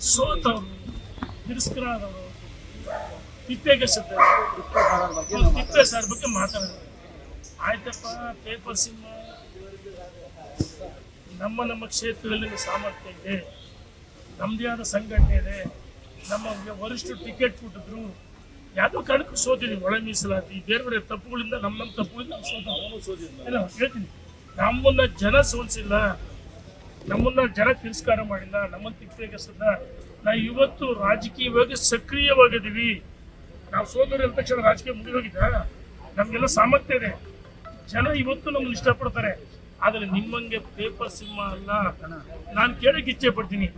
ಸೋತವರು ತಿರಸ್ಕರಾದವರು ತಿಪ್ಪೇಗಸಿದ್ದಾರೆ. ತಿಪ್ಪೆ ಸರ್ ಬಗ್ಗೆ ಮಾತಾಡೋದು ಆಯ್ತಪ್ಪ ಪೇಪರ್ ಸಿಂಹ. ನಮ್ಮ ನಮ್ಮ ಕ್ಷೇತ್ರದಲ್ಲಿ ಸಾಮರ್ಥ್ಯ ಇದೆ. ನಮ್ಮದೇ ಆದ ಸಂಘಟನೆ ಇದೆ. ನಮ್ಮ ವರಿಷ್ಠರು ಟಿಕೆಟ್ ಕೊಟ್ಟಿದ್ರು. ಯಾವುದೋ ಕಾರಣಕ್ಕೂ ಸೋತಿದ್ವಿ. ಒಳ ಮೀಸಲಾತಿ. ಬೇರೆ ಬೇರೆ ತಪ್ಪುಗಳಿಂದ ನಮ್ಮ ನಮ್ಮ ತಪ್ಪುಗಳಿಂದ ನಾವು ಇಲ್ಲ ಹೇಳ್ತೀನಿ. ನಮ್ಮನ್ನ ಜನ ಸೋಲಿಸಿಲ್ಲ. ನಮ್ಮನ್ನ ಜನ ತಿರಸ್ಕಾರ ಮಾಡಿಲ್ಲ, ನಮ್ಮನ್ನ ತಿಪ್ಪೇಗಸದ ನಾವು ಇವತ್ತು ರಾಜಕೀಯವಾಗಿ ಸಕ್ರಿಯವಾಗಿದ್ದೀವಿ. ನಾವು ಸೋದರ ಅಂದ ತಕ್ಷಣ ರಾಜಕೀಯ ಮುಗಿದೋಗಿದ್ದ ನಮಗೆಲ್ಲ ಸಾಮರ್ಥ್ಯ ಇದೆ. ಜನ ಇವತ್ತು ನಮ್ಮನ್ನು ಇಷ್ಟಪಡ್ತಾರೆ. ಆದರೆ ನಿಮ್ಮಂಗೆ ಪೇಪರ್ ಸಿಂಹ ಅಲ್ಲ. ನಾನು ಕೇಳಕ್ಕೆ ಇಚ್ಛೆ ಪಡ್ತೀನಿ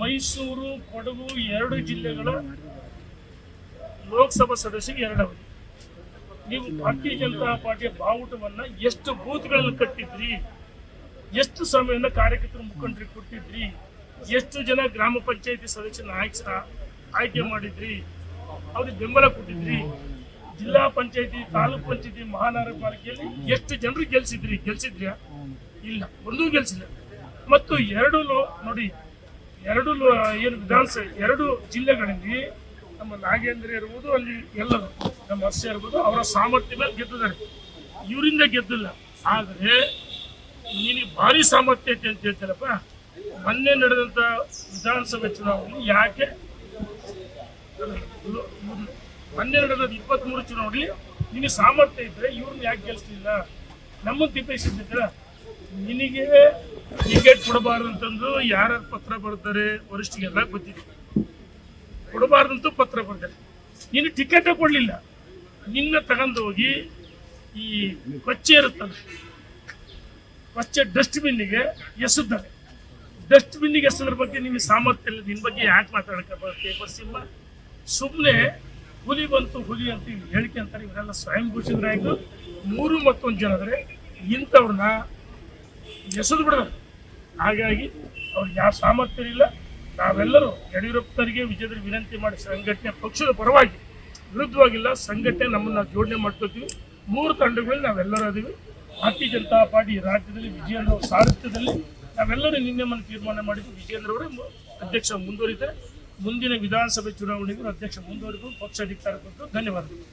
ಮೈಸೂರು, ಕೊಡಗು ಎರಡು ಜಿಲ್ಲೆಗಳ ಲೋಕಸಭಾ ಸದಸ್ಯರಿಗೆ ಎರಡು ನೀವು ಭಾರತೀಯ ಜನತಾ ಪಾರ್ಟಿಯ ಬಾವುಟವನ್ನ ಎಷ್ಟು ಬೂತ್ಗಳಲ್ಲಿ ಕಟ್ಟಿದ್ರಿ? ಎಷ್ಟು ಸಮಯವನ್ನು ಕಾರ್ಯಕರ್ತರು ಮುಖಂಡರಿಗೆ ಕೊಟ್ಟಿದ್ರಿ? ಎಷ್ಟು ಜನ ಗ್ರಾಮ ಪಂಚಾಯತಿ ಸದಸ್ಯನ ಆಯ್ಕೆ ಆಯ್ಕೆ ಮಾಡಿದ್ರಿ? ಅವ್ರಿಗೆ ಬೆಂಬಲ ಕೊಟ್ಟಿದ್ರಿ? ಜಿಲ್ಲಾ ಪಂಚಾಯತಿ, ತಾಲೂಕ್ ಪಂಚಾಯತಿ, ಮಹಾನಗರ ಪಾಲಿಕೆಯಲ್ಲಿ ಎಷ್ಟು ಜನರು ಗೆಲ್ಸಿದ್ರಿ? ಗೆಲ್ಸಿದ್ರ್ಯಾ ಇಲ್ಲ, ಒಂದೂ ಗೆಲ್ಸಿಲ್ಲ. ಮತ್ತು ಎರಡು ಲೋ- ನೋಡಿ, ಎರಡು ಲೋ- ಏನು ವಿಧಾನಸಭೆ ಎರಡು ಜಿಲ್ಲೆಗಳಲ್ಲಿ ನಮ್ಮ ನಾಗೇಂದ್ರ ಇರ್ಬೋದು, ಅಲ್ಲಿ ಎಲ್ಲರೂ ನಮ್ಮ ಹರ್ಷ ಇರ್ಬೋದು, ಅವರ ಸಾಮರ್ಥ್ಯ ಮೇಲೆ ಗೆದ್ದಿದ್ದಾರೆ. ಇವರಿಂದ ಗೆದ್ದಿಲ್ಲ. ಆದರೆ ನಿನಗೆ ಭಾರಿ ಸಾಮರ್ಥ್ಯ ಐತೆ ಅಂತ ಹೇಳ್ತಾರಪ್ಪ. ಮೊನ್ನೆ ನಡೆದಂತ ವಿಧಾನಸಭೆ ಚುನಾವಣೆ ಯಾಕೆ ಮೊನ್ನೆ ನಡೆದ ಇಪ್ಪತ್ತ್ಮೂರು ಚುನಾವಣೆಯಲ್ಲಿ ನಿನಗೆ ಸಾಮರ್ಥ್ಯ ಇದ್ರೆ ಇವ್ರನ್ನ ಯಾಕೆ ಗೆಲ್ಸಲಿಲ್ಲ? ನಮ್ಮನ್ನು ತಿಪ್ಪಿಸಿದ್ರ ನಿನಗೆ ಟಿಕೆಟ್ ಕೊಡಬಾರ್ದು ಅಂತಂದು ಯಾರ್ಯಾರು ಪತ್ರ ಬರ್ತಾರೆ? ವರಿಷ್ಠಿಗೆಲ್ಲ ಗೊತ್ತಿದೆ. ಕೊಡಬಾರ್ದಂತೂ ಪತ್ರ ಬರ್ತಾರೆ. ನೀನು ಟಿಕೆಟೇ ಕೊಡಲಿಲ್ಲ. ನಿನ್ನ ತಗೊಂಡೋಗಿ ಈ ಕೊಚ್ಚೆ ಇರುತ್ತಲ್ಲ ಕೊಚ್ಚೆ ಡಸ್ಟ್ಬಿನ್ನಿಗೆ ಎಸೆದ್ದಾರೆ. ಡಸ್ಟ್ಬಿನ್ನಿಗೆ ಎಸೆದ್ರ ಬಗ್ಗೆ ನಿಮಗೆ ಸಾಮರ್ಥ್ಯ ಇಲ್ಲ. ನಿನ್ನ ಬಗ್ಗೆ ಯಾಕೆ ಮಾತಾಡಕ್ಕೆ ಪೇಪರ್ ಸಿಂಹ? ಸುಮ್ಮನೆ ಹುಲಿ ಬಂತು ಹುಲಿ ಅಂತ ಹೇಳಿಕೆ ಅಂತಾರೆ. ಇವರೆಲ್ಲ ಸ್ವಯಂ ಘೋಷಿತರಾಯ್ತು ಮೂರು ಮತ್ತೊಂದು ಜನ ಆದರೆ ಇಂಥವ್ರನ್ನ ಎಸೆದು ಬಿಡೋದು ಹಾಗಾಗಿ ಅವ್ರಿಗೆ ಯಾವ ಸಾಮರ್ಥ್ಯ ಇಲ್ಲ. ನಾವೆಲ್ಲರೂ ಯಡಿಯೂರಪ್ಪನವರಿಗೆ ವಿಜಯದ ವಿನಂತಿ ಮಾಡಿ ಸಂಘಟನೆ ಪಕ್ಷದ ಪರವಾಗಿ ವಿರುದ್ಧವಾಗಿಲ್ಲ. ಸಂಘಟನೆ ನಮ್ಮನ್ನು ಜೋಡಣೆ ಮಾಡ್ಕೋತೀವಿ. ಮೂರು ತಂಡಗಳಲ್ಲಿ ನಾವೆಲ್ಲರೂ ಅದೀವಿ ಭಾರತೀಯ ಜನತಾ ಪಾರ್ಟಿ ರಾಜ್ಯದಲ್ಲಿ ವಿಜಯೇಂದ್ರ ಅವರ ಸಾರಥ್ಯದಲ್ಲಿ ನಾವೆಲ್ಲರೂ ನಿನ್ನೆ ಮನೆ ತೀರ್ಮಾನ ಮಾಡಿದ್ದು ವಿಜಯೇಂದ್ರ ಅವರೇ ಅಧ್ಯಕ್ಷ ಮುಂದುವರಿತಾರೆ. ಮುಂದಿನ ವಿಧಾನಸಭೆ ಚುನಾವಣೆಗೂ ಅಧ್ಯಕ್ಷ ಮುಂದುವರಿದು ಪಕ್ಷ ಅಧಿಕಾರ ಕೊಟ್ಟು ಧನ್ಯವಾದಗಳು.